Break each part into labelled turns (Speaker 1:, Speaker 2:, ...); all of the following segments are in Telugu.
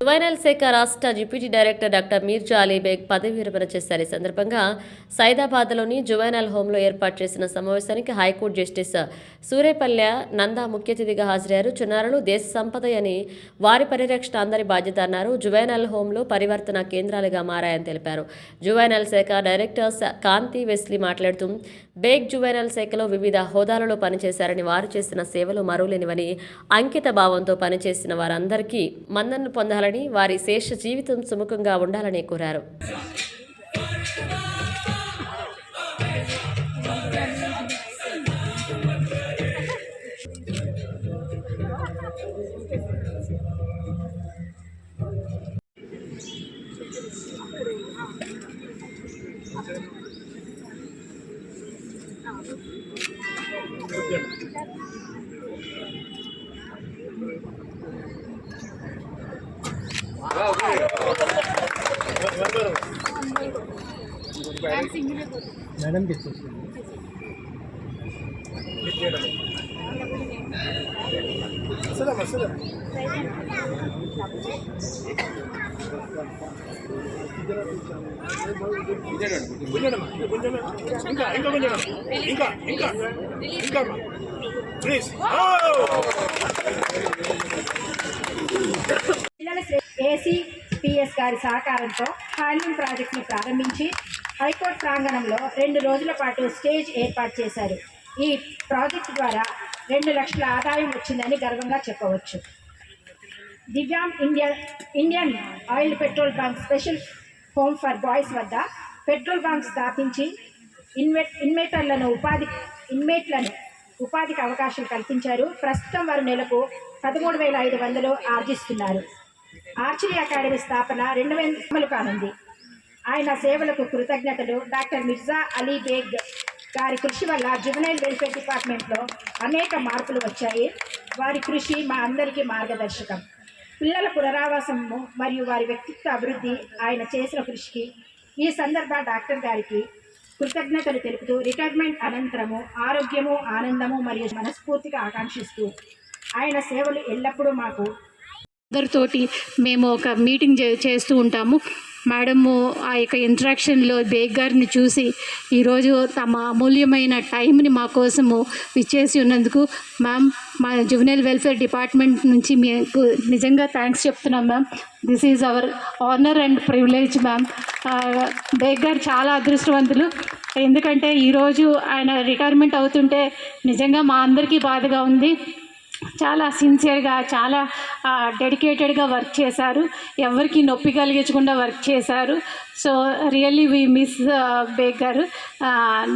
Speaker 1: Juvenile శాఖ రాష్ట్ర deputy director doctor Mirza Ali Baig పదవి విరమణ చేశారు. ఈ సందర్భంగా సైదాబాద్లోని జువైనల్ హోంలో ఏర్పాటు చేసిన సమావేశానికి హైకోర్టు జస్టిస్ సూరేపల్లె నందా ముఖ్య అతిథిగా హాజరయ్యారు. చిన్నారులు దేశ సంపద అని వారి పరిరక్షణ అందరి బాధ్యత అన్నారు. జువైనల్ హోంలో పరివర్తన కేంద్రాలుగా మారాయని తెలిపారు. జువైనల్ శాఖ డైరెక్టర్ కాంతి వెస్లీ మాట్లాడుతూ బేగ్ జువైనల్ శాఖలో వివిధ హోదాలలో పనిచేశారని వారు చేసిన సేవలు మరువలేనివని అంకిత భావంతో పనిచేసిన వారందరికీ మన్నను పొందాలని వారి శేష జీవితం సుముఖంగా ఉండాలని కోరారు.
Speaker 2: మేడం తీసుకొచ్చింది
Speaker 3: ఇంకా ఇంకా ఇంకా. ఇంకా ఇంకా. ప్లీజ్.
Speaker 4: గారి సహకారంతో హ్యాండ్లూమ్ ప్రాజెక్టును ప్రారంభించి హైకోర్టు ప్రాంగణంలో రెండు రోజుల పాటు స్టేజ్ ఏర్పాటు చేశారు. ఈ ప్రాజెక్టు ద్వారా రెండు లక్షల ఆదాయం వచ్చిందని గర్వంగా చెప్పవచ్చు. Divyang India Indian oil petrol bunk special home for boys వద్ద పెట్రోల్ బంక్ స్థాపించి ఇన్వె ఇన్వేటర్లను ఉపాధి ఇన్మేట్లను ఉపాధికి అవకాశం కల్పించారు. ప్రస్తుతం వారు నెలకు పదమూడు వేల ఐదు వందలు ఆర్జిస్తున్నారు. ఆర్చరీ అకాడమీ స్థాపన రెండు వేల కానుంది. ఆయన సేవలకు కృతజ్ఞతలు. డాక్టర్ మిర్జా అలీ బేగ్ గారి కృషి వల్ల జువనైల్ వెల్ఫేర్ డిపార్ట్మెంట్లో అనేక మార్పులు వచ్చాయి. వారి కృషి మా అందరికీ మార్గదర్శకం. పిల్లల పునరావాసము మరియు వారి వ్యక్తిత్వ అభివృద్ధి ఆయన చేసిన కృషికి ఈ సందర్భ డాక్టర్ గారికి కృతజ్ఞతలు తెలుపుతూ రిటైర్మెంట్ అనంతరము ఆరోగ్యము ఆనందము మరియు మనస్ఫూర్తిగా ఆకాంక్షిస్తూ ఆయన సేవలు ఎల్లప్పుడూ మాకు
Speaker 5: అందరితోటి మేము ఒక మీటింగ్ చే చేస్తూ ఉంటాము. మేడము ఆ యొక్క ఇంట్రాక్షన్లో బేగ్ గారిని చూసి ఈరోజు తమ అమూల్యమైన టైంని మా కోసము ఇచ్చేసి ఉన్నందుకు మ్యామ్ మా జువెనైల్ వెల్ఫేర్ డిపార్ట్మెంట్ నుంచి మీకు నిజంగా థ్యాంక్స్ చెప్తున్నాం ma'am. This is our honour and privilege ma'am. Baig గారు చాలా అదృష్టవంతులు. ఎందుకంటే ఈరోజు ఆయన రిటైర్మెంట్ అవుతుంటే నిజంగా మా అందరికీ బాధగా ఉంది. చాలా సిన్సియర్గా చాలా డెడికేటెడ్గా వర్క్ చేశారు. ఎవరికి నొప్పి కలిగించకుండా వర్క్ చేశారు. So really we miss Baig గారు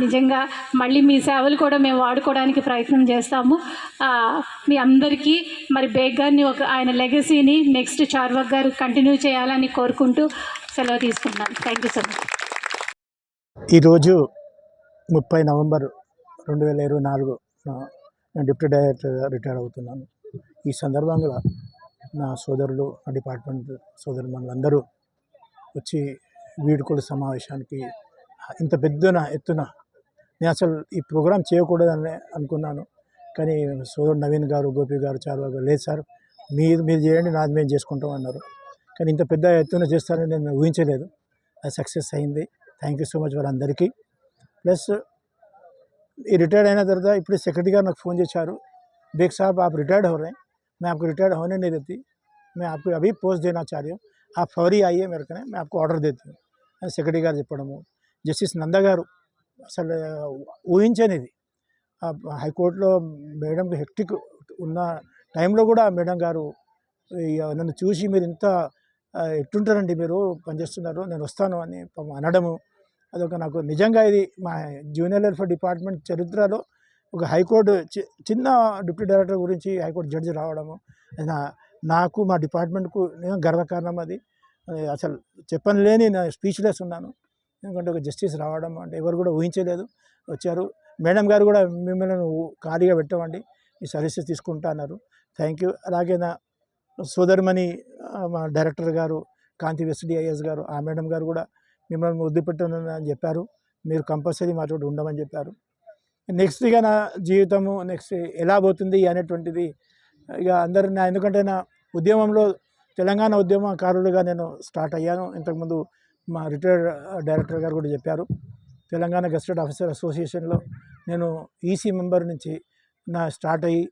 Speaker 5: నిజంగా మళ్ళీ మీ సేవలు కూడా మేము వాడుకోవడానికి ప్రయత్నం చేస్తాము. మీ అందరికీ మరి బేగ్ గారిని ఒక ఆయన లెగసీని నెక్స్ట్ చార్వక్ గారు కంటిన్యూ చేయాలని కోరుకుంటూ సెలవు తీసుకున్నాను థ్యాంక్ యూ సో మచ్
Speaker 2: ఈరోజు ముప్పై నవంబర్ రెండు వేల ఇరవై నాలుగు నేను డిప్యూటీ డైరెక్టర్గా రిటైర్ అవుతున్నాను. ఈ సందర్భంగా నా సోదరులు నా డిపార్ట్మెంట్ సోదరు మనందరూ వచ్చి వీడుకోలు సమావేశానికి ఇంత పెద్దన ఎత్తున నేను అసలు ఈ ప్రోగ్రాం చేయకూడదని అనుకున్నాను. కానీ సోదరుడు నవీన్ గారు గోపి గారు చాలా గారు లేదు సార్. మీరు మీరు చేయండి నాది మేము చేసుకుంటాం అన్నారు. కానీ ఇంత పెద్ద ఎత్తున చేస్తారని నేను ఊహించలేదు. అది సక్సెస్ అయింది. థ్యాంక్ యూ సో మచ్ వాళ్ళందరికీ ప్లస్ ఈ రిటైర్డ్ అయిన తర్వాత ఇప్పుడు సెక్రటరీ గారు నాకు फ़ोन చేశారు बेग साहब आप रिटायर्ड हो रहे हैं मैं आपको रिटायर्ड होने नहीं देती मैं आपको अभी पोस्ट देना चाह रही हूँ आप फौरी आइए मेरे कने मैं आपको ఆర్డర్ देती हूँ అని సెక్రటరీ గారు చెప్పడము జస్టిస్ నంద గారు అసలు ఊహించనిది ఆ హైకోర్టులో మేడం హెక్టిక్ ఉన్న టైంలో కూడా మేడం గారు ఇక నన్ను చూసి మీరు ఇంత ఆ, ఎట్టుంటారండి మీరు పనిచేస్తున్నారు నేను వస్తాను అని పాపం అనడము అదొక నాకు నిజంగా ఇది మా జూనియర్ వెల్ఫేర్ డిపార్ట్మెంట్ చరిత్రలో ఒక హైకోర్టు చి- చిన్న డిప్యూటీ డైరెక్టర్ గురించి హైకోర్టు జడ్జి రావడము. నా నాకు మా డిపార్ట్మెంట్కు నేను గర్వకారణం అది. అసలు చెప్పని లేని నా స్పీచ్లెస్ ఉన్నాను. ఎందుకంటే ఒక జస్టిస్ రావడం అంటే ఎవరు కూడా ఊహించలేదు. వచ్చారు. మేడం గారు కూడా మిమ్మల్ని ఖాళీగా పెట్టమండి. మీ సర్వీసెస్ తీసుకుంటా అన్నారు. థ్యాంక్ యూ అలాగే నా సోదరిమణి మా డైరెక్టర్ గారు కాంతి వెస్డిఐఎస్ గారు ఆ మేడం గారు కూడా మిమ్మల్ని ముద్దు పెట్టను చెప్పారు. మీరు కంపల్సరీ మా ఉండమని చెప్పారు. నెక్స్ట్ ఇక నా జీవితము నెక్స్ట్ ఎలా పోతుంది అనేటువంటిది ఇక అందరు నా ఎందుకంటే నా ఉద్యమంలో తెలంగాణ ఉద్యమకారులుగా నేను స్టార్ట్ అయ్యాను. ఇంతకుముందు మా రిటైర్డ్ డైరెక్టర్ గారు కూడా చెప్పారు. తెలంగాణ గెస్టెడ్ ఆఫీసర్ అసోసియేషన్లో నేను ఈసీ మెంబర్ నుంచి నా స్టార్ట్ అయ్యి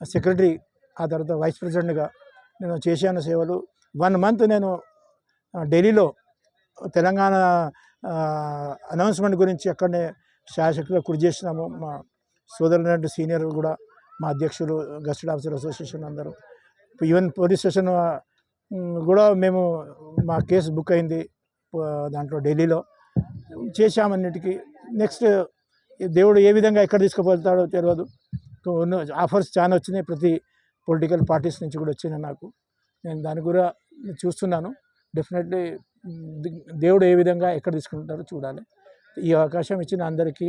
Speaker 2: సెక్రటరీ ఆ తర్వాత వైస్ ప్రెసిడెంట్గా నేను చేశాను సేవలు. వన్ మంత్ నేను ఢిల్లీలో తెలంగాణ అనౌన్స్మెంట్ గురించి అక్కడనే శాసకులు కృషి చేసినాము. మా సోదరులు సీనియర్ కూడా మా అధ్యక్షులు గస్టెడ్ ఆఫీసర్ అసోసియేషన్ అందరూ. ఈవెన్ పోలీస్ స్టేషన్ కూడా మేము మా కేసు బుక్ అయింది దాంట్లో ఢిల్లీలో. చేశామన్నిటికీ. నెక్స్ట్ దేవుడు ఏ విధంగా ఎక్కడ తీసుకుపోతాడో తెలియదు ఆఫర్స్ చాలా వచ్చినాయి. ప్రతి పొలిటికల్ పార్టీస్ నుంచి కూడా వచ్చినాయి నాకు. నేను దాని కూడా చూస్తున్నాను. డెఫినెట్లీ దేవుడు ఏ విధంగా ఎక్కడ తీసుకుంటారో చూడాలి. ఈ అవకాశం ఇచ్చిన అందరికీ